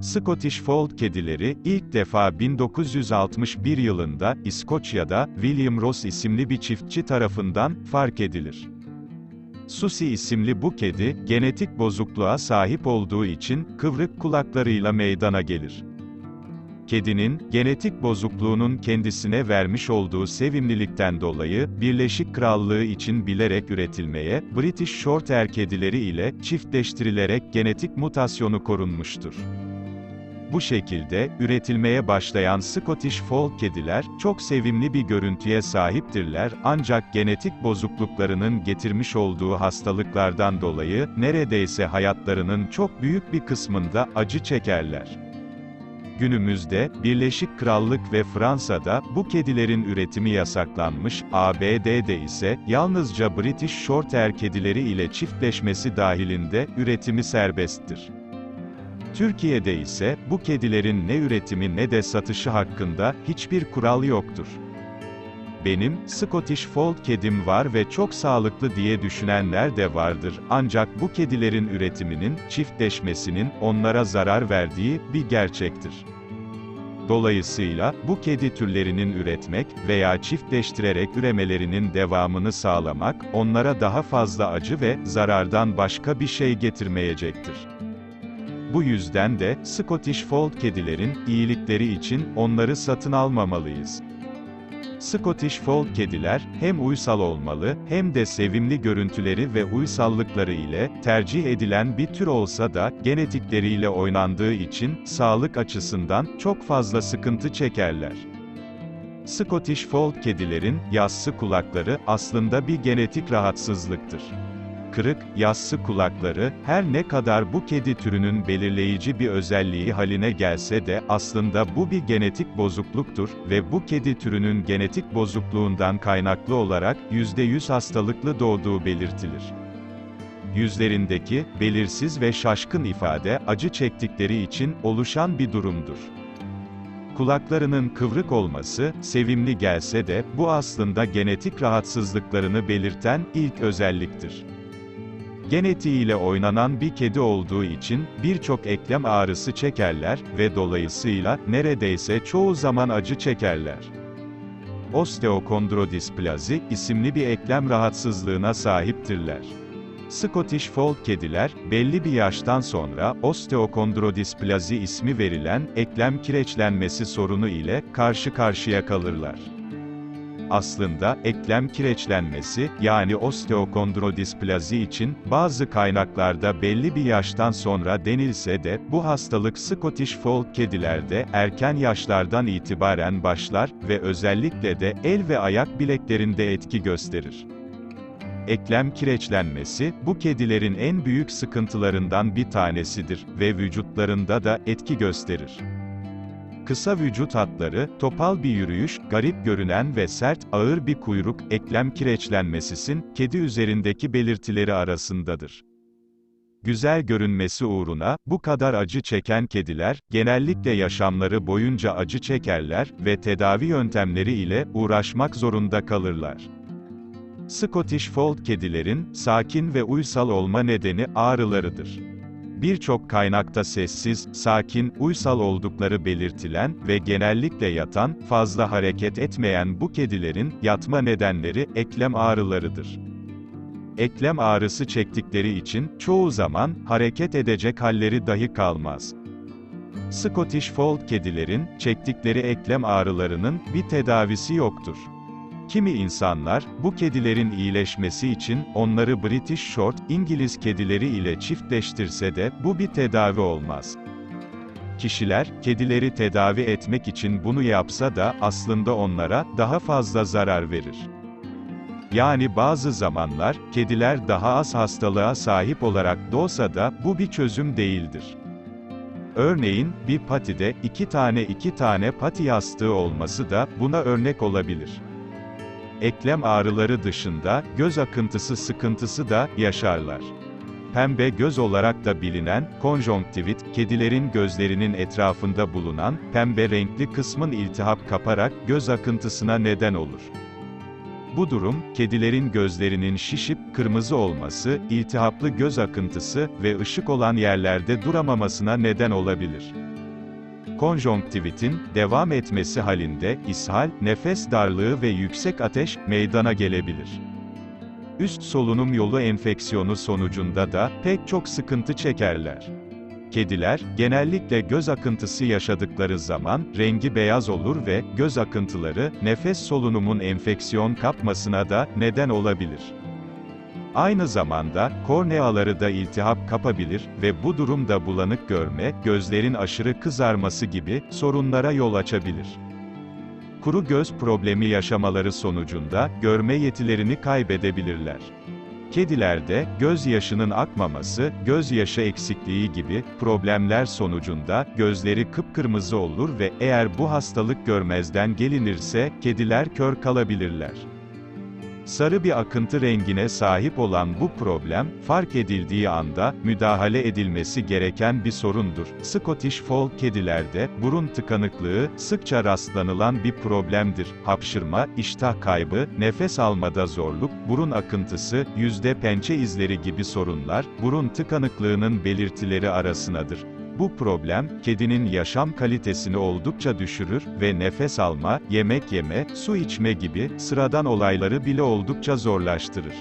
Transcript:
Scottish Fold kedileri, ilk defa 1961 yılında, İskoçya'da, William Ross isimli bir çiftçi tarafından, fark edilir. Susi isimli bu kedi, genetik bozukluğa sahip olduğu için, kıvrık kulaklarıyla meydana gelir. Kedinin, genetik bozukluğunun kendisine vermiş olduğu sevimlilikten dolayı, Birleşik Krallığı için bilerek üretilmeye, British Shorthair kedileri ile, çiftleştirilerek genetik mutasyonu korunmuştur. Bu şekilde, üretilmeye başlayan Scottish Fold kediler, çok sevimli bir görüntüye sahiptirler, ancak genetik bozukluklarının getirmiş olduğu hastalıklardan dolayı, neredeyse hayatlarının çok büyük bir kısmında, acı çekerler. Günümüzde, Birleşik Krallık ve Fransa'da, bu kedilerin üretimi yasaklanmış, ABD'de ise, yalnızca British Shorthair kedileri ile çiftleşmesi dahilinde, üretimi serbesttir. Türkiye'de ise, bu kedilerin ne üretimi ne de satışı hakkında, hiçbir kural yoktur. Benim, Scottish Fold kedim var ve çok sağlıklı diye düşünenler de vardır, ancak bu kedilerin üretiminin, çiftleşmesinin, onlara zarar verdiği, bir gerçektir. Dolayısıyla, bu kedi türlerinin üretmek veya çiftleştirerek üremelerinin devamını sağlamak, onlara daha fazla acı ve zarardan başka bir şey getirmeyecektir. Bu yüzden de, Scottish Fold kedilerin, iyilikleri için, onları satın almamalıyız. Scottish Fold kediler, hem uysal olmalı, hem de sevimli görüntüleri ve uysallıkları ile, tercih edilen bir tür olsa da, genetikleriyle oynandığı için, sağlık açısından, çok fazla sıkıntı çekerler. Scottish Fold kedilerin, yassı kulakları, aslında bir genetik rahatsızlıktır kırık, yassı kulakları, her ne kadar bu kedi türünün belirleyici bir özelliği haline gelse de, aslında bu bir genetik bozukluktur ve bu kedi türünün genetik bozukluğundan kaynaklı olarak, %100 hastalıklı doğduğu belirtilir. Yüzlerindeki, belirsiz ve şaşkın ifade, acı çektikleri için, oluşan bir durumdur. Kulaklarının kıvrık olması, sevimli gelse de, bu aslında genetik rahatsızlıklarını belirten, ilk özelliktir. Genetiğiyle oynanan bir kedi olduğu için, birçok eklem ağrısı çekerler ve dolayısıyla, neredeyse çoğu zaman acı çekerler. Osteokondrodisplazi, isimli bir eklem rahatsızlığına sahiptirler. Scottish Fold kediler, belli bir yaştan sonra, osteokondrodisplazi ismi verilen, eklem kireçlenmesi sorunu ile, karşı karşıya kalırlar. Aslında, eklem kireçlenmesi, yani osteokondrodisplazi için, bazı kaynaklarda belli bir yaştan sonra denilse de, bu hastalık Scottish Fold kedilerde, erken yaşlardan itibaren başlar ve özellikle de, el ve ayak bileklerinde etki gösterir. Eklem kireçlenmesi, bu kedilerin en büyük sıkıntılarından bir tanesidir ve vücutlarında da etki gösterir. Kısa vücut hatları, topal bir yürüyüş, garip görünen ve sert, ağır bir kuyruk, eklem kireçlenmesisin, kedi üzerindeki belirtileri arasındadır. Güzel görünmesi uğruna, bu kadar acı çeken kediler, genellikle yaşamları boyunca acı çekerler ve tedavi yöntemleri ile uğraşmak zorunda kalırlar. Scottish Fold kedilerin, sakin ve uysal olma nedeni ağrılarıdır. Birçok kaynakta sessiz, sakin, uysal oldukları belirtilen ve genellikle yatan, fazla hareket etmeyen bu kedilerin, yatma nedenleri, eklem ağrılarıdır. Eklem ağrısı çektikleri için, çoğu zaman, hareket edecek halleri dahi kalmaz. Scottish Fold kedilerin, çektikleri eklem ağrılarının, bir tedavisi yoktur. Kimi insanlar, bu kedilerin iyileşmesi için, onları British Short, İngiliz kedileri ile çiftleştirse de, bu bir tedavi olmaz. Kişiler, kedileri tedavi etmek için bunu yapsa da, aslında onlara, daha fazla zarar verir. Yani bazı zamanlar, kediler daha az hastalığa sahip olarak doğsa da, bu bir çözüm değildir. Örneğin, bir patide, iki tane iki tane pati yastığı olması da, buna örnek olabilir eklem ağrıları dışında, göz akıntısı sıkıntısı da, yaşarlar. Pembe göz olarak da bilinen, konjonktivit, kedilerin gözlerinin etrafında bulunan, pembe renkli kısmın iltihap kaparak, göz akıntısına neden olur. Bu durum, kedilerin gözlerinin şişip, kırmızı olması, iltihaplı göz akıntısı ve ışık olan yerlerde duramamasına neden olabilir. Konjonktivitin, devam etmesi halinde, ishal, nefes darlığı ve yüksek ateş, meydana gelebilir. Üst solunum yolu enfeksiyonu sonucunda da, pek çok sıkıntı çekerler. Kediler, genellikle göz akıntısı yaşadıkları zaman, rengi beyaz olur ve, göz akıntıları, nefes solunumun enfeksiyon kapmasına da, neden olabilir. Aynı zamanda, korneaları da iltihap kapabilir ve bu durumda bulanık görme, gözlerin aşırı kızarması gibi, sorunlara yol açabilir. Kuru göz problemi yaşamaları sonucunda, görme yetilerini kaybedebilirler. Kedilerde, gözyaşının akmaması, gözyaşı eksikliği gibi, problemler sonucunda, gözleri kıpkırmızı olur ve, eğer bu hastalık görmezden gelinirse, kediler kör kalabilirler. Sarı bir akıntı rengine sahip olan bu problem, fark edildiği anda, müdahale edilmesi gereken bir sorundur. Scottish Fold kedilerde, burun tıkanıklığı, sıkça rastlanılan bir problemdir. Hapşırma, iştah kaybı, nefes almada zorluk, burun akıntısı, yüzde pençe izleri gibi sorunlar, burun tıkanıklığının belirtileri arasındadır. Bu problem, kedinin yaşam kalitesini oldukça düşürür ve nefes alma, yemek yeme, su içme gibi sıradan olayları bile oldukça zorlaştırır.